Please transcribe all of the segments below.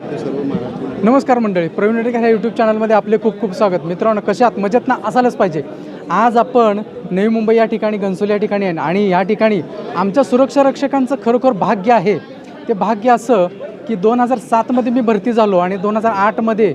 नमस्कार मंडळी प्रवीण रेडेकर ह्या यूट्यूब चॅनलमध्ये आपले खूप खूप स्वागत. मित्रांनो कशात मजेत ना? असायलाच पाहिजे. आज आपण नवी मुंबई या ठिकाणी घनसोली या ठिकाणी आहे. आणि या ठिकाणी आमच्या सुरक्षा रक्षकांचं खरोखर भाग्य आहे. ते भाग्य असं की दोन हजार सातमध्ये मी भरती झालो आणि दोन हजार आठमध्ये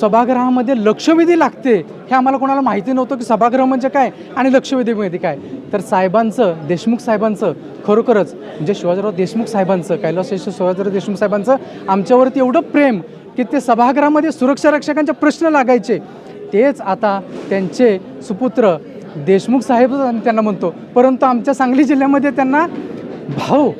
सभागृहामध्ये लक्षवेधी लागते हे आम्हाला कोणाला माहिती नव्हतं की सभागृह म्हणजे काय आणि लक्षवेधी म्हणजे काय. तर साहेबांचं देशमुख साहेबांचं खरोखरच म्हणजे शिवाजीराव देशमुख साहेबांचं कैलासश्रेष्ठ शिवाजीराव देशमुख साहेबांचं आमच्यावरती एवढं प्रेम की ते सभागृहामध्ये सुरक्षा रक्षकांचे प्रश्न लागायचे. तेच आता त्यांचे सुपुत्र देशमुख साहेब आम्ही त्यांना म्हणतो. परंतु आमच्या सांगली जिल्ह्यामध्ये त्यांना भाऊ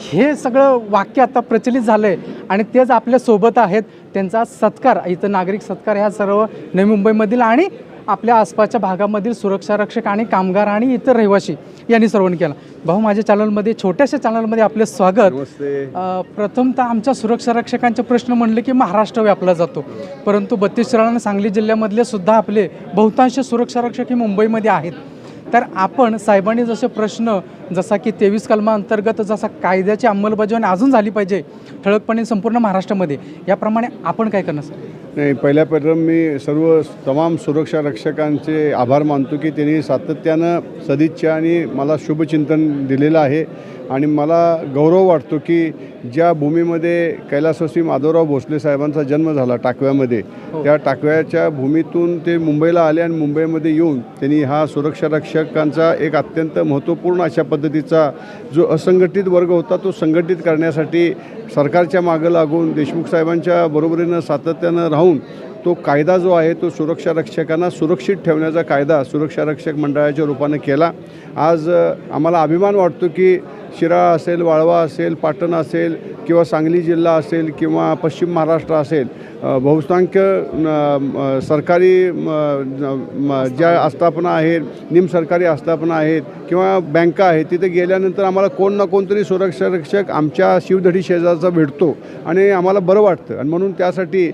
हे सगळं वाक्य आता प्रचलित झालं आहे आणि तेच आपल्यासोबत आहेत. त्यांचा सत्कार इथं नागरिक सत्कार ह्या सर्व नवी मुंबईमधील आणि आपल्या आसपासच्या भागामधील सुरक्षा रक्षक आणि कामगार आणि इतर रहिवासी यांनी सर्वांनी केला. भाऊ माझ्या चॅनलमध्ये छोट्याशा चॅनलमध्ये आपले स्वागत. प्रथमतः आमच्या सुरक्षा रक्षकांचे प्रश्न म्हणले की महाराष्ट्र व्यापला जातो. परंतु बत्तीस आणि सांगली जिल्ह्यामधले सुद्धा आपले बहुतांश सुरक्षा रक्षक हे मुंबईमध्ये आहेत. तर आपण साहेबांनी जसे प्रश्न जसा की तेवीस कलमाअंतर्गत जसा कायद्याची अंमलबजावणी अजून झाली पाहिजे ठळकपणे संपूर्ण महाराष्ट्रामध्ये याप्रमाणे आपण काय करणार सर? नाही पहिल्या प्रथम मी सर्व तमाम सुरक्षा रक्षकांचे आभार मानतो की त्यांनी सातत्यानं सदिच्छा आणि मला शुभचिंतन दिलेलं आहे. आणि मला गौरव वाटतो की ज्या भूमीमध्ये कैलासवासी माधवराव भोसले साहेबांचा जन्म झाला टाकव्यामध्ये हो. त्या टाकव्याच्या भूमीतून ते मुंबईला आले आणि मुंबईमध्ये येऊन त्यांनी हा सुरक्षा रक्षकांचा एक अत्यंत महत्त्वपूर्ण अशा पद्धतीचा जो असंघटित वर्ग होता तो संघटित करण्यासाठी सरकारच्या मागं लागून देशमुख साहेबांच्या बरोबरीनं सातत्यानं राहून तो कायदा जो आहे तो सुरक्षा रक्षकांना सुरक्षित ठेवण्याचा कायदा सुरक्षा रक्षक मंडळाच्या रूपानं केला आज आम्हाला अभिमान वाटतो की शिराळा असेल वाळवा असेल पाटण असेल किंवा सांगली जिल्हा असेल किंवा पश्चिम महाराष्ट्र असेल बहुसंख्य सरकारी म- ज्या आस्थापना आहेत निमसरकारी आस्थापना आहेत किंवा बँका आहेत तिथे गेल्यानंतर आम्हाला कोण ना कोणतरी सुरक्षारक्षक आमच्या शिवधडी शेजारचा भेटतो आणि आम्हाला बरं वाटतं. आणि म्हणून त्यासाठी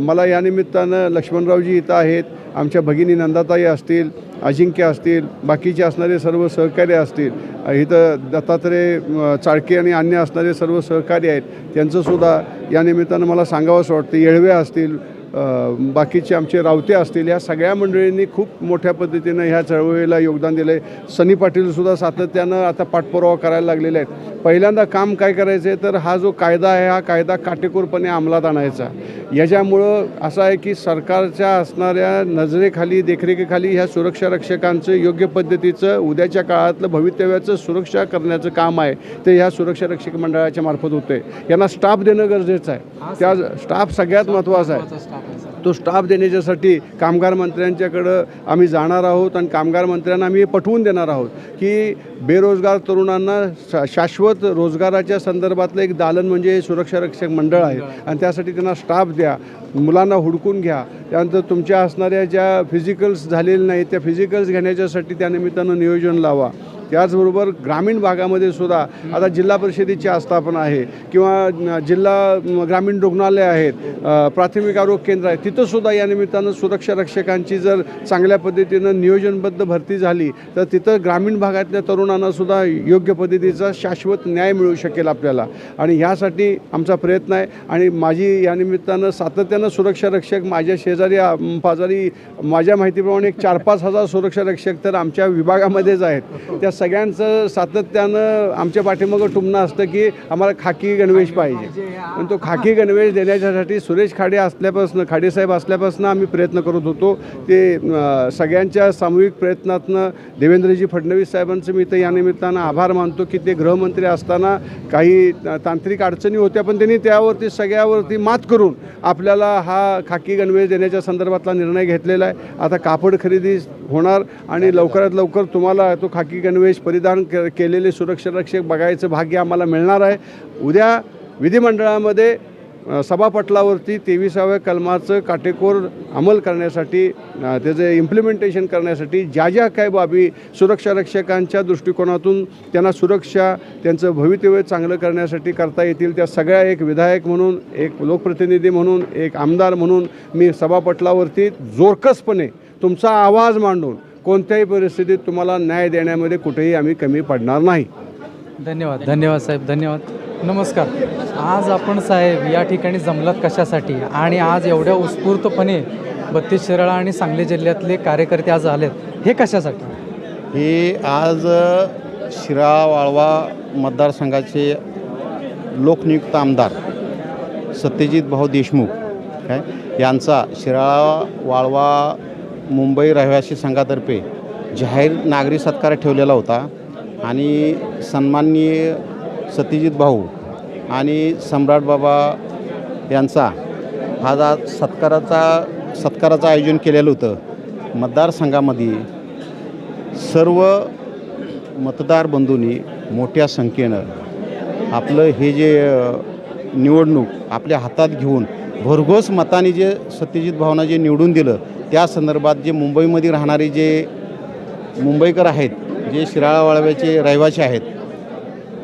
मला या निमित्तानं लक्ष्मणरावजी इथं आहेत आमच्या भगिनी नंदाताई असतील अजिंक्य असतील बाकीचे असणारे सर्व सहकारी असतील इथं दत्तात्रय चाळके आणि अन्य असणारे सर्व सहकारी आहेत त्यांचंसुद्धा या निमित्तानं मला सांगावंसं वाटतं. येळवे असतील बाकीचे आमचे रावते असतील या सगळ्या मंडळींनी खूप मोठ्या पद्धतीनं ह्या चळवळीला योगदान दिलं आहे सनी पाटीलसुद्धा सातत्यानं आता पाठपुरावा करायला लागलेले आहेत. पहिल्यांदा काम काय करायचं आहे तर हा जो कायदा आहे हा कायदा काटेकोरपणे अंमलात आणायचा. याच्यामुळं असं आहे की सरकारच्या असणाऱ्या नजरेखाली देखरेखीखाली ह्या सुरक्षा रक्षकांचं योग्य पद्धतीचं उद्याच्या काळातलं भवितव्याचं सुरक्षा करण्याचं काम आहे ते ह्या सुरक्षा रक्षक मंडळाच्या मार्फत होते यांना स्टाफ देणं गरजेचं आहे. त्या स्टाफ सगळ्यात महत्त्वाचा आहे. pensar. तो स्टाफ देण्याच्यासाठी कामगार मंत्र्यांच्याकडं आम्ही जाणार आहोत आणि कामगार मंत्र्यांना आम्ही पटवून देणार आहोत की बेरोजगार तरुणांना शा शाश्वत रोजगाराच्या संदर्भातलं एक दालन म्हणजे हे सुरक्षा रक्षक मंडळ आहे. आणि त्यासाठी त्यांना स्टाफ द्या मुलांना हुडकून घ्या. त्यानंतर तुमच्या असणाऱ्या ज्या फिजिकल्स झालेल्या नाहीत त्या फिजिकल्स घेण्याच्यासाठी त्या निमित्तानं नियोजन लावा. त्याचबरोबर ग्रामीण भागामध्ये सुद्धा आता जिल्हा परिषदेची आस्थापना आहे किंवा जिल्हा ग्रामीण रुग्णालय आहेत प्राथमिक आरोग्य केंद्र आहे तिथंसुद्धा या निमित्तानं सुरक्षा रक्षकांची जर चांगल्या पद्धतीनं नियोजनबद्ध भरती झाली तर तिथं ग्रामीण भागातल्या तरुणांनासुद्धा योग्य पद्धतीचा शाश्वत न्याय मिळू शकेल आपल्याला. आणि ह्यासाठी आमचा प्रयत्न आहे. आणि माझी या निमित्तानं सातत्यानं सुरक्षा रक्षक माझ्या शेजारी पाजारी माझ्या माहितीप्रमाणे एक चार पाच हजार सुरक्षा रक्षक तर आमच्या विभागामध्येच आहेत. त्या सगळ्यांचं सातत्यानं आमच्या पाठीमागं टुमणं असतं की आम्हाला खाकी गणवेश पाहिजे. पण तो खाकी गणवेश देण्याच्यासाठी सुरेश खाडे असल्यापासून खाडेसाहेब असल्यापासून आम्ही प्रयत्न करत होतो. ते सगळ्यांच्या सामूहिक प्रयत्नातनं देवेंद्रजी फडणवीस साहेबांचं मी तर यानिमित्तानं आभार मानतो की ते गृहमंत्री असताना काही तांत्रिक अडचणी होत्या पण त्यांनी त्यावरती सगळ्यावरती मात करून आपल्याला हा खाकी गणवेश देण्याच्या संदर्भातला निर्णय घेतलेला आहे. आता कापड खरेदी होणार आणि लवकरात लवकर तुम्हाला तो खाकी गणवेश परिधान केलेले सुरक्षा रक्षक बघायचं भाग्य आम्हाला मिळणार आहे. उद्या विधिमंडळामध्ये सभापटलावरती तेविसाव्या कलमाचं काटेकोर अंमल करण्यासाठी त्याचं इम्प्लिमेंटेशन करण्यासाठी ज्या ज्या काय बाबी सुरक्षा रक्षकांच्या दृष्टिकोनातून त्यांना सुरक्षा त्यांचं भवितव्य चांगलं करण्यासाठी करता येतील त्या सगळ्या एक विधायक म्हणून एक लोकप्रतिनिधी म्हणून एक आमदार म्हणून मी सभापटलावरती जोरकसपणे तुमचा आवाज मांडून कोणत्याही परिस्थितीत तुम्हाला न्याय देण्यामध्ये कुठेही आम्ही कमी पडणार नाही. धन्यवाद. धन्यवाद साहेब. धन्यवाद. नमस्कार. आज आपण साहेब या ठिकाणी जमलात कशासाठी? आणि आज एवढ्या उत्स्फूर्तपणे बत्तीस शिराळा आणि सांगली जिल्ह्यातले कार्यकर्ते आज आलेत. हे कशासाठी? हे आज शिराळा वाळवा मतदारसंघाचे लोकनियुक्त आमदार सत्यजित भाऊ देशमुख काय यांचा शिराळा वाळवा मुंबई रहिवासी संघातर्फे जाहीर नागरी सत्कार ठेवलेला होता. आणि सन्माननीय सत्यजित भाऊ आणि सम्राट बाबा यांचा हा जा सत्काराचा सत्काराचं आयोजन केलेलं होतं. मतदारसंघामध्ये सर्व मतदार बंधूंनी मोठ्या संख्येनं आपलं हे जे निवडणूक आपल्या हातात घेऊन भरघोस मताने जे सत्यजित भावना जे निवडून दिलं त्या संदर्भात जे मुंबईमध्ये राहणारे जे मुंबईकर आहेत जे शिराळा वाळव्याचे रहिवासी आहेत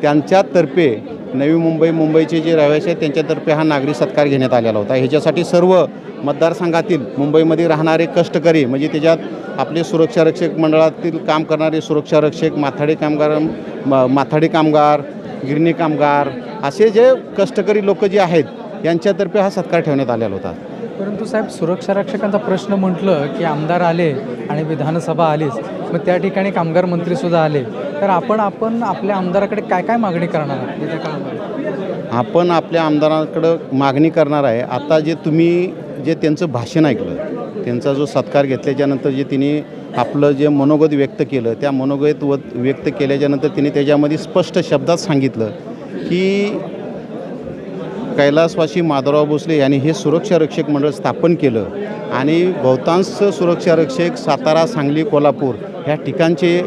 त्यांच्यातर्फे नवी मुंबई मुंबईचे जे रहिवासी आहेत त्यांच्यातर्फे हा नागरी सत्कार घेण्यात आलेला होता. ह्याच्यासाठी सर्व मतदारसंघातील मुंबईमध्ये राहणारे कष्टकरी म्हणजे त्याच्यात आपले सुरक्षारक्षक मंडळातील काम करणारे सुरक्षारक्षक माथाडी कामगार म- माथाडी कामगार गिरणी कामगार असे जे कष्टकरी लोक जे आहेत यांच्यातर्फे हा सत्कार ठेवण्यात आलेला होता. परंतु साहेब सुरक्षारक्षकांचा प्रश्न म्हटलं की आमदार आले आणि विधानसभा आलीच मग त्या ठिकाणी कामगार मंत्रीसुद्धा आले. तर आपण आपण आपल्या आमदाराकडे काय काय मागणी करणार आहात? येत्या काळामध्ये? आपण आपल्या आमदारांकडं मागणी करणार आहे. आता जे तुम्ही जे त्यांचं भाषण ऐकलं त्यांचा जो सत्कार घेतल्याच्यानंतर जे तिने आपलं जे मनोगत व्यक्त केलं त्या मनोगत व व्यक्त केल्याच्यानंतर तिने त्याच्यामध्ये स्पष्ट शब्दात सांगितलं की कैलासवासी माधवराव भोसले यांनी हे सुरक्षा रक्षक मंडळ स्थापन केलं आणि बहुतांश सुरक्षा रक्षक सातारा सांगली कोल्हापूर ह्या ठिकाणचे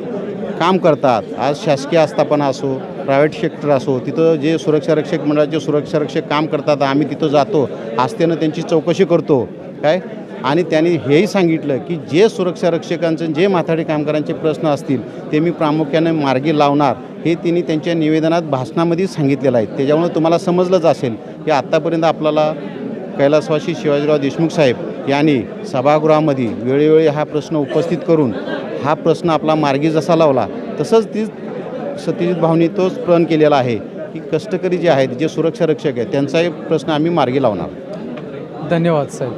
काम करतात. आज शासकीय आस्थापना असो प्रायव्हेट सेक्टर असो तिथं जे सुरक्षारक्षक मंडळाचे सुरक्षारक्षक काम करतात आम्ही तिथं जातो. आस्थेनं त्यांची चौकशी करतो. काय? आणि त्यांनी हेही सांगितलं की जे सुरक्षारक्षकांचं जे माथाडी कामगारांचे प्रश्न असतील ते मी प्रामुख्याने मार्गी लावणार हे त्यांनी त्यांच्या निवेदनात भाषणामध्ये सांगितलेलं आहे. त्याच्यामुळे तुम्हाला समजलंच असेल की आत्तापर्यंत आपल्याला कैलासवासी शिवाजीराव देशमुख साहेब यांनी सभागृहामध्ये वेळोवेळी हा प्रश्न उपस्थित करून हा प्रश्न आपला मार्गी जसा लावला तसंच ती सत्यजित भावनी तोच प्रण केलेला आहे की कष्टकरी जे आहेत जे सुरक्षा रक्षक आहेत त्यांचाही प्रश्न आम्ही मार्गी लावणार. धन्यवाद साहेब.